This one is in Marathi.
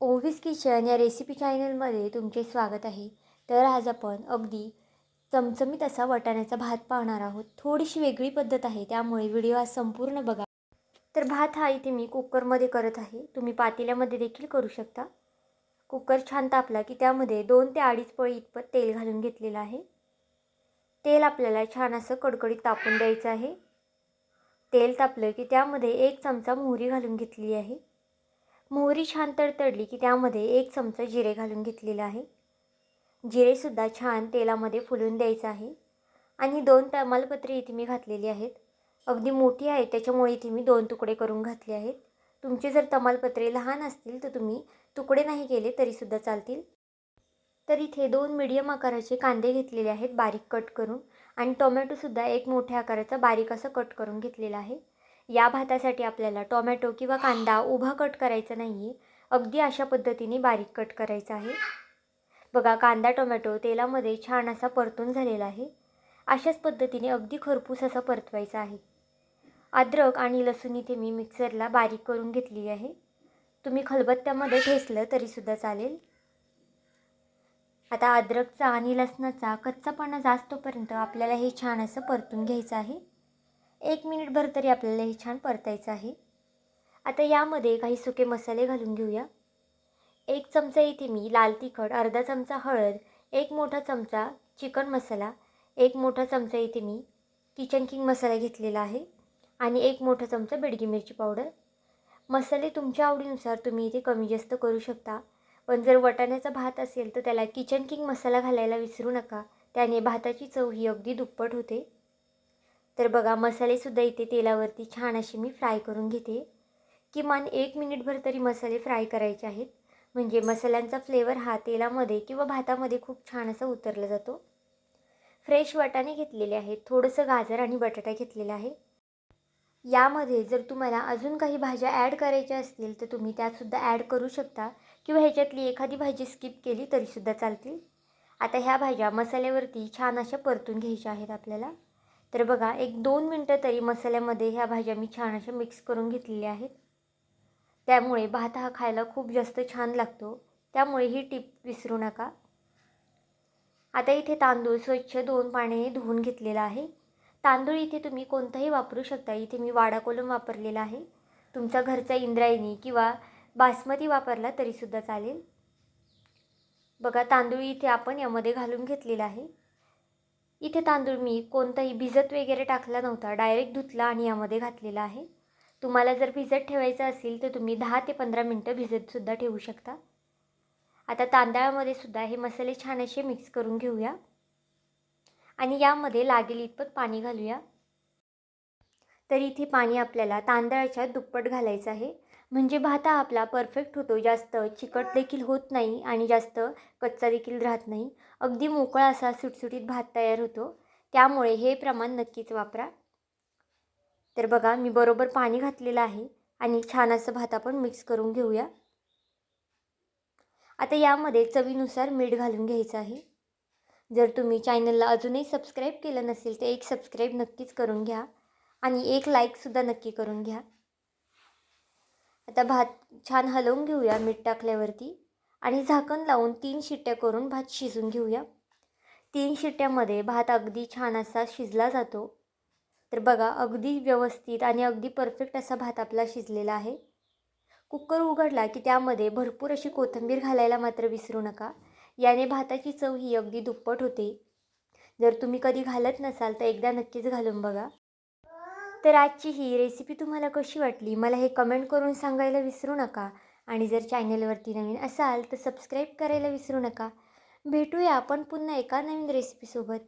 ओव्हिस किचन या रेसिपी चॅनलमध्ये तुमचे स्वागत आहे. तर आज आपण अगदी चमचमीत असा वाटाण्याचा भात पाहणार आहोत. थोडीशी वेगळी पद्धत आहे त्यामुळे व्हिडिओ आज संपूर्ण बघा. तर भात हा इथे मी कुकरमध्ये करत आहे. तुम्ही पातेल्यामध्ये देखील करू शकता. कुकर छान तापला की त्यामध्ये दोन ते अडीच पळी इतपत तेल घालून घेतलेलं आहे. तेल आपल्याला छान असं कडकडीत तापून द्यायचं आहे. तेल तापलं की त्यामध्ये एक चमचा मोहरी घालून घेतली आहे. मोहरी छान तडतडली की त्यामध्ये एक चमचा जिरे घालून घेतलेलं आहे. जिरेसुद्धा छान तेलामध्ये फुलून द्यायचं आहे. आणि दोन तमालपत्रे इथे मी घातलेली आहेत. अगदी मोठी आहे त्याच्यामुळे इथे मी दोन तुकडे करून घातले आहेत. तुमचे जर तमालपत्रे लहान असतील तर तुम्ही तुकडे नाही केले तरीसुद्धा चालतील. तर इथे दोन मिडियम आकाराचे कांदे घेतलेले आहेत बारीक कट करून. आणि टोमॅटोसुद्धा एक मोठ्या आकाराचा बारीक असं कट करून घेतलेला आहे. या भातासाठी आपल्याला टोमॅटो किंवा कांदा उभा कट करायचा नाही आहे अगदी अशा पद्धतीने बारीक कट करायचा आहे. बघा कांदा टोमॅटो तेलामध्ये छान असा परतून झालेला आहे. अशाच पद्धतीने अगदी खरपूस असा परतवायचा आहे. अद्रक आणि लसूण इथे मी मिक्सरला बारीक करून घेतली आहे. तुम्ही खलबत्त्यामध्ये ठेसलं तरीसुद्धा चालेल. आता अद्रकचा आणि लसणाचा कच्चापणा जास्तपर्यंत आपल्याला हे छान असं परतून घ्यायचं आहे. एक मिनिटभर तरी आपल्याला हे छान परतायचं आहे. आता यामध्ये काही सुके मसाले घालून घेऊया. एक चमचा इथे मी लाल तिखट अर्धा चमचा हळद एक मोठा चमचा चिकन मसाला एक मोठा चमचा इथे मी किचन किंग मसाला घेतलेला आहे आणि एक मोठा चमचा बेडगी मिरची पावडर. मसाले तुमच्या आवडीनुसार तुम्ही इथे कमी जास्त करू शकता पण जर वटाण्याचा भात असेल तर त्याला किचन किंग मसाला घालायला विसरू नका. त्याने भाताची चव ही अगदी दुप्पट होते. तर बघा मसालेसुद्धा इथे तेलावरती छान असे मी फ्राय करून घेते. किमान एक मिनिटभर तरी मसाले फ्राय करायचे आहेत. म्हणजे मसाल्यांचा फ्लेवर हा तेलामध्ये किंवा भातामध्ये खूप छान असा उतरला जातो. फ्रेश वाटाणे घेतलेले आहेत. थोडंसं गाजर आणि बटाटा घेतलेला आहे. यामध्ये जर तुम्हाला अजून काही भाज्या ॲड करायच्या असतील तर तुम्ही त्यातसुद्धा ॲड करू शकता. किंवा ह्याच्यातली एखादी भाजी स्किप केली तरीसुद्धा चालतील. आता ह्या भाज्या मसाल्यावरती छान अशा परतून घ्यायच्या आहेत आपल्याला. तर बघा एक दोन मिनटं तरी मसाल्यामध्ये ह्या भाज्या मी छान अशा मिक्स करून घेतलेल्या आहेत. त्यामुळे भात हा खायला खूप जास्त छान लागतो. त्यामुळे ही टीप विसरू नका. आता इथे तांदूळ स्वच्छ दोन पाण्याने धुवून घेतलेला आहे. तांदूळ इथे तुम्ही कोणताही वापरू शकता. इथे मी वाडा कोलम वापरलेला आहे. तुमचा घरचा इंद्रायणी किंवा बासमती वापरला तरीसुद्धा चालेल. बघा तांदूळ इथे आपण यामध्ये घालून घेतलेला आहे. इथे तांदूळ मी कोणताही भिजत वगैरे टाकला नव्हता. डायरेक्ट धुतला आणि यामध्ये घातलेला आहे. तुम्हाला जर भिजत ठेवायचं असेल तर तुम्ही दहा ते पंधरा मिनटं भिजतसुद्धा ठेवू शकता. आता तांदळामध्ये सुद्धा हे मसाले छान असे मिक्स करून घेऊया. आणि यामध्ये लागेल इतपत पाणी घालूया. तर इथे पाणी आपल्याला तांदळाच्या दुप्पट घालायचं आहे. म्हणजे भात हा आपला परफेक्ट होतो. जास्त चिकट देखील होत नाही आणि जास्त कच्चा देखील राहत नाही. अगदी मोकळा असा सुटसुटीत भात तयार होतो. त्यामुळे हे प्रमाण नक्कीच वापरा. तर बघा मी बरोबर पाणी घातलेलं आहे आणि छान असं भात आपण मिक्स करून घेऊया. आता यामध्ये चवीनुसार मीठ घालून घ्यायचं आहे. जर तुम्ही चॅनलला अजूनही सबस्क्राईब केलं नसेल तर एक सबस्क्राईब नक्कीच करून घ्या. आणि एक लाईकसुद्धा नक्की करून घ्या. आता भात छान हलवून घेऊया मीठ टाकल्यावरती आणि झाकण लावून तीन शिट्ट्या करून भात शिजून घेऊया. तीन शिट्ट्यामध्ये भात अगदी छान असा शिजला जातो. तर बघा अगदी व्यवस्थित आणि अगदी परफेक्ट असा भात आपला शिजलेला आहे. कुकर उघडला की त्यामध्ये भरपूर अशी कोथिंबीर घालायला मात्र विसरू नका. याने भाताची चव ही अगदी दुप्पट होते. जर तुम्ही कधी घालत नसाल तर एकदा नक्कीच घालून बघा. तर आजची ही रेसिपी तुम्हाला कशी वाटली? मला हे कमेंट करून सांगायला विसरू नका. आणि जर चॅनलवरती नवीन असाल तर सबस्क्राईब करायला विसरू नका. भेटूया आपण पुन्हा एका नवीन रेसिपीसोबत